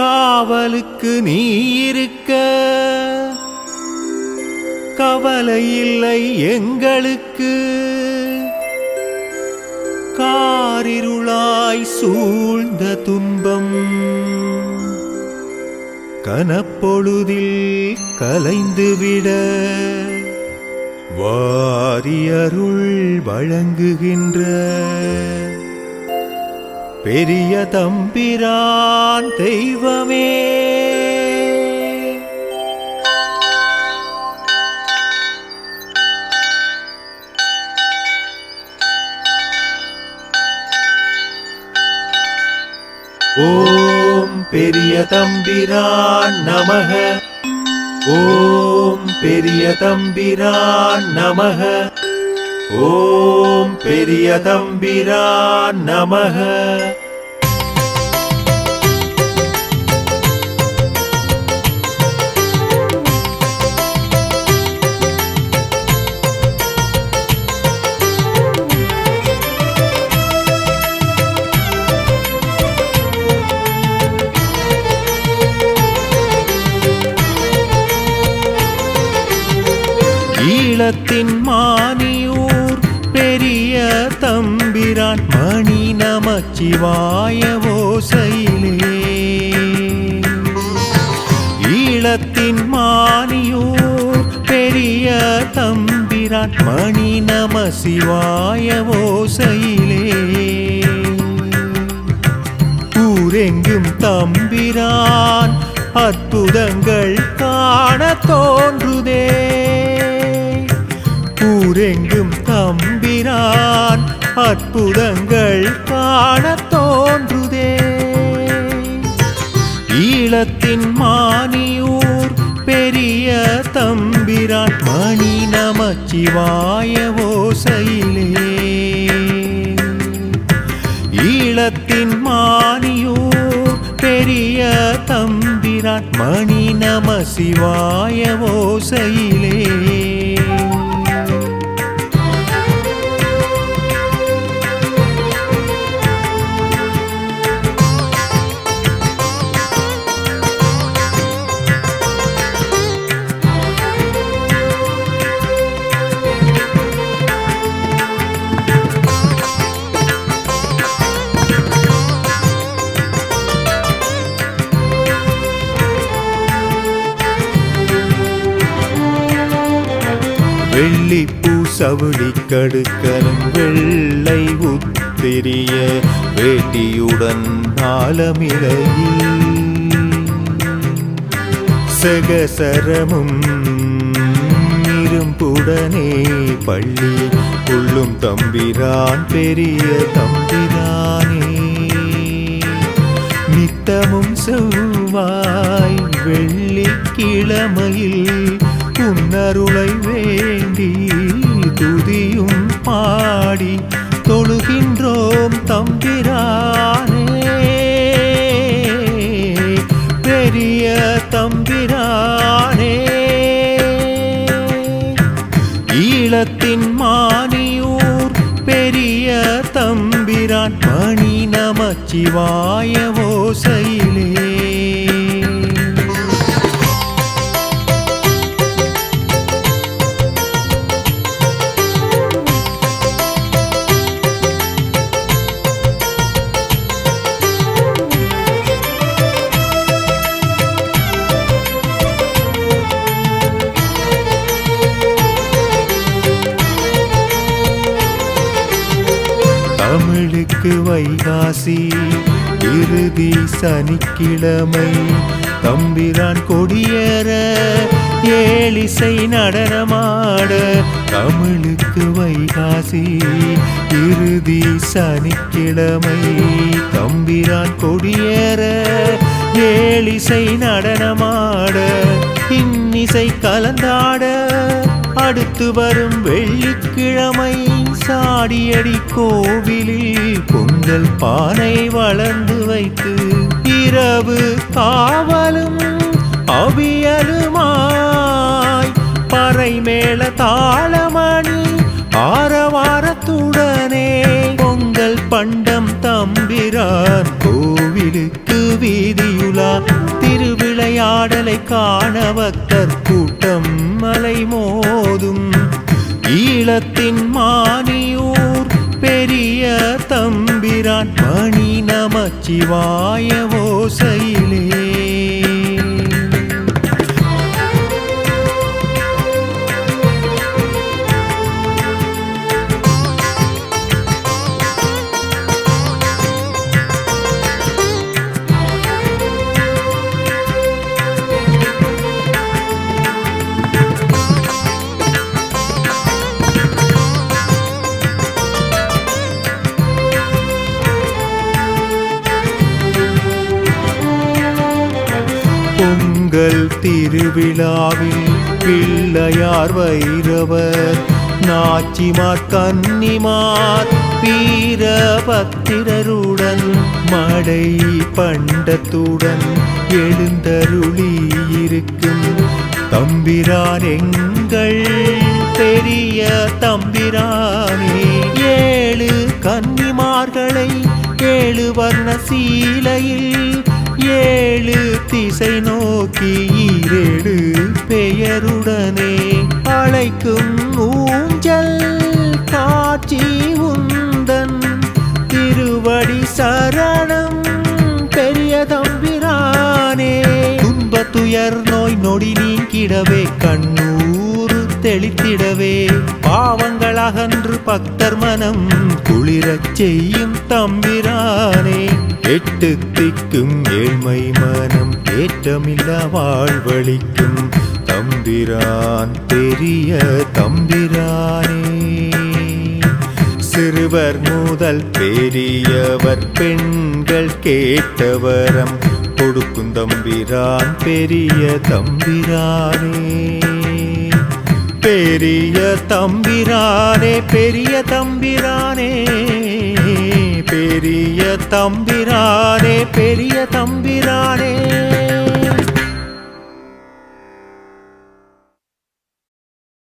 காவலுக்கு நீ இருக்க கவலை இல்லை எங்களுக்கு. காரிருளாய் சூழ்ந்த துன்பம். கனப்பொழுதில் கலைந்துவிட. வாரியருள் வழங்குகின்ற. பெரிய தம்பிரான் தெய்வமே. ஓம் பெரிய தம்பிரான் நமக. ஓம் பெரிய தம்பிரான் நமக. ஓம் பெரிய தம்பிரான் நமக. ஈழத்தின் மானியூர் தம்பிரான் மணி நமச்சிவாய ஓசையிலே. ஈழத்தின் மானியூர் பெரிய தம்பிரான் மணி நம சிவாய ஓசையிலே. ஊரெங்கும் தம்பிரான் அற்புதங்கள் காண தோன்றுதே. ஊரெங்கும் தம்பிரான் அற்புதங்கள் காண தோன்றுதே. ஈழத்தின் மானியூர் பெரிய தம்பிரான் மணி நமச்சிவாய ஓசையிலே. ஈழத்தின் மானியூர் பெரிய தம்பிரான் மணி நம சிவாய ஓசையிலே. வெள்ளி பூசவுளி கடுக்கலும் வெள்ளை உத்திரிய வேட்டியுடன் ஆலமிலையில் சகசரமும் இரும்புடனே பள்ளி கொள்ளும் தம்பிரான் பெரிய தம்பிரானே நித்தமும் செவ்வாய் வெள்ளிக்கிழமையில் உன்னருளை வேண்டி துதியும் பாடி தொழுகின்றோம் தம்பிரானே. பெரிய தம்பிரானே. ஈழத்தின் மானியூர் பெரிய தம்பிரான் மணி நமச்சிவாய ஓசையிலே. தமிழுக்கு வைகாசி. இறுதி சனிக்கிழமை தம்பிரான் கொடியேற ஏழிசை நடனமாட தமிழுக்கு வைகாசி. இறுதி சனிக்கிழமை தம்பிரான் கொடியேற ஏழிசை நடனமாட இன்னிசை கலந்தாட அடுத்து வரும் வெள்ளிக்கிழமை சாடியடி கோவிலில் பொங்கல் பானை வளர்ந்து வைத்து இரவு காவலும் அவியலுமாய் பறை மேல தாளமணி ஆரவாரத்துடனே பொங்கல் பண்டம் தம்பிரார் கோவிலுக்கு வீதியுலா திருவிளையாடலை காண பக்தர் கூட்டம் மலை மோதும் ஈழத்தின் மானியூர் பெரிய தம்பிரான் மணி நமச்சிவாய ஓசையிலே. பொங்கல் திருவிழாவில் பிள்ளையார் வைரவர் நாச்சிமார் கன்னிமார் வீரபத்திரருடன் மடை பண்டத்துடன் எழுந்தருளி இருக்கும் தம்பிரான் எங்கள் பெரிய தம்பிரானே ஏழு கன்னிமார்களை ஏழு வர்ண சீலையில் ஏழு திசை நோக்கி ஈரேழு பெயருடனே அழைக்கும் ஊஞ்சல் காட்சி உந்தன். திருவடி சரணம் பெரிய தம்பிரானே. துன்ப துயர் நோய் நொடி நீங்கிடவே கண்ணூர் தெளித்திடவே பாவன் அகன்று பக்தர் மனம் குளிரச் செய்யும் தம்பிரானே. எட்டு திக்கும் ஏழ்மை மனம் ஏற்றமில்லா வாழ்வழிக்கும் தம்பிரான் பெரிய தம்பிரானே. சிறுவர் முதல் பெரியவர் பெண்கள் கேட்டவரம் கொடுக்கும் தம்பிரான் பெரிய தம்பிரானே. பெரிய தம்பிரானே பெரிய தம்பிரானே பெரிய தம்பிரானே பெரிய தம்பிரானே.